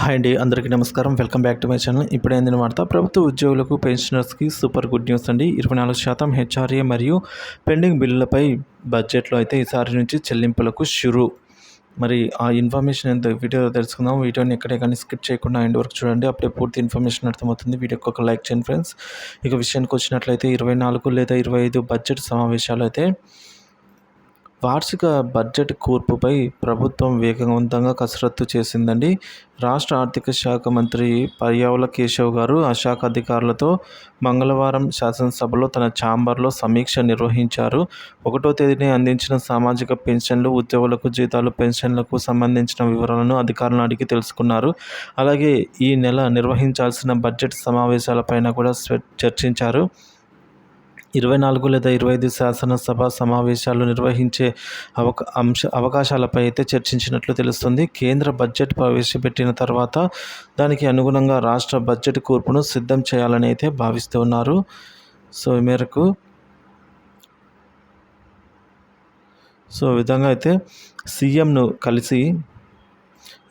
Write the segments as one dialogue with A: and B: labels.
A: Hi అండి అందరికీ నమస్కారం. Welcome back to my channel. ఇప్పుడు ఏందిన వార్త ప్రభుత్వ ఉద్యోగులకు పెన్షనర్స్కి సూపర్ గుడ్ న్యూస్ అండి. ఇరవై నాలుగు శాతం హెచ్ఆర్ఏ మరియు పెండింగ్ బిల్లులపై బడ్జెట్లో అయితే ఈసారి నుంచి చెల్లింపులకు షురు. మరి ఆ ఇన్ఫర్మేషన్ ఎంత వీడియో తెలుసుకుందాం. వీడియోని ఎక్కడే కానీ స్కిప్ చేయకుండా ఎండ్ వరకు చూడండి. అప్పుడే పూర్తి ఇన్ఫర్మేషన్ అర్థమవుతుంది. వీడియోకి ఒక లైక్ చేయండి ఫ్రెండ్స్. ఇక విషయానికి వచ్చినట్లయితే ఇరవై నాలుగు లేదా ఇరవై ఐదు బడ్జెట్ సమావేశాలు అయితే వార్షిక బడ్జెట్ కూర్పుపై ప్రభుత్వం వేగవంతంగా కసరత్తు చేసిందండి. రాష్ట్ర ఆర్థిక శాఖ మంత్రి పర్యావల కేశవ్ గారు ఆ శాఖ అధికారులతో మంగళవారం శాసనసభలో తన ఛాంబర్లో సమీక్ష నిర్వహించారు. ఒకటో తేదీని అందించిన సామాజిక పెన్షన్లు ఉద్యోగులకు జీతాలు పెన్షన్లకు సంబంధించిన వివరాలను అధికారులను అడిగి తెలుసుకున్నారు. అలాగే ఈ నెల నిర్వహించాల్సిన బడ్జెట్ సమావేశాలపైన కూడా చర్చించారు. ఇరవై నాలుగు లేదా ఇరవై ఐదు శాసనసభ సమావేశాలు నిర్వహించే అవకా అంశ అవకాశాలపై అయితే చర్చించినట్లు తెలుస్తుంది. కేంద్ర బడ్జెట్ ప్రవేశపెట్టిన తర్వాత దానికి అనుగుణంగా రాష్ట్ర బడ్జెట్ కూర్పును సిద్ధం చేయాలని అయితే భావిస్తూ ఉన్నారు. సో ఈ మేరకు సో విధంగా అయితే సీఎంను కలిసి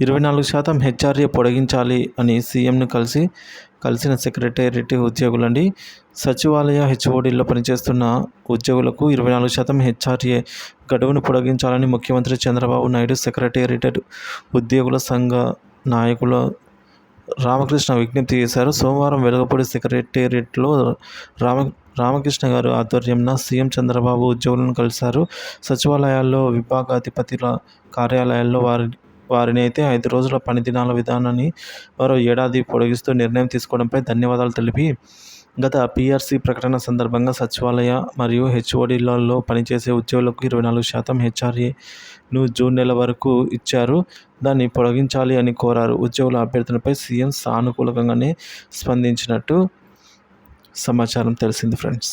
A: ఇరవై నాలుగు శాతం హెచ్ఆర్ఏ పొడిగించాలి అని సీఎంను కలిసి కలిసిన సెక్రటేరియట్ ఉద్యోగులండి. సచివాలయ హెచ్ఓడిలో పనిచేస్తున్న ఉద్యోగులకు ఇరవై నాలుగు శాతం హెచ్ఆర్ఏ గడువును పొడిగించాలని ముఖ్యమంత్రి చంద్రబాబు నాయుడు సెక్రటేరియట్ ఉద్యోగుల సంఘ నాయకుల రామకృష్ణ విజ్ఞప్తి చేశారు. సోమవారం వెలగపూడి సెక్రటేరియట్లో రామ రామకృష్ణ గారు ఆధ్వర్యంలో సీఎం చంద్రబాబు ఉద్యోగులను కలిశారు. సచివాలయాల్లో విభాగాధిపతుల కార్యాలయాల్లో వారి వారిని అయితే ఐదు రోజుల పని దినాల విధానాన్ని మరో ఏడాది పొడిగిస్తూ నిర్ణయం తీసుకోవడంపై ధన్యవాదాలు తెలిపి గత పిఆర్సీ ప్రకటన సందర్భంగా సచివాలయ మరియు హెచ్ఓడిలలో పనిచేసే ఉద్యోగులకు ఇరవై నాలుగు శాతం హెచ్ఆర్ఏను జూన్ నెల వరకు ఇచ్చారు. దాన్ని పొడిగించాలి అని కోరారు. ఉద్యోగుల అభ్యర్థనపై సీఎం సానుకూలంగానే స్పందించినట్టు సమాచారం తెలిసింది ఫ్రెండ్స్.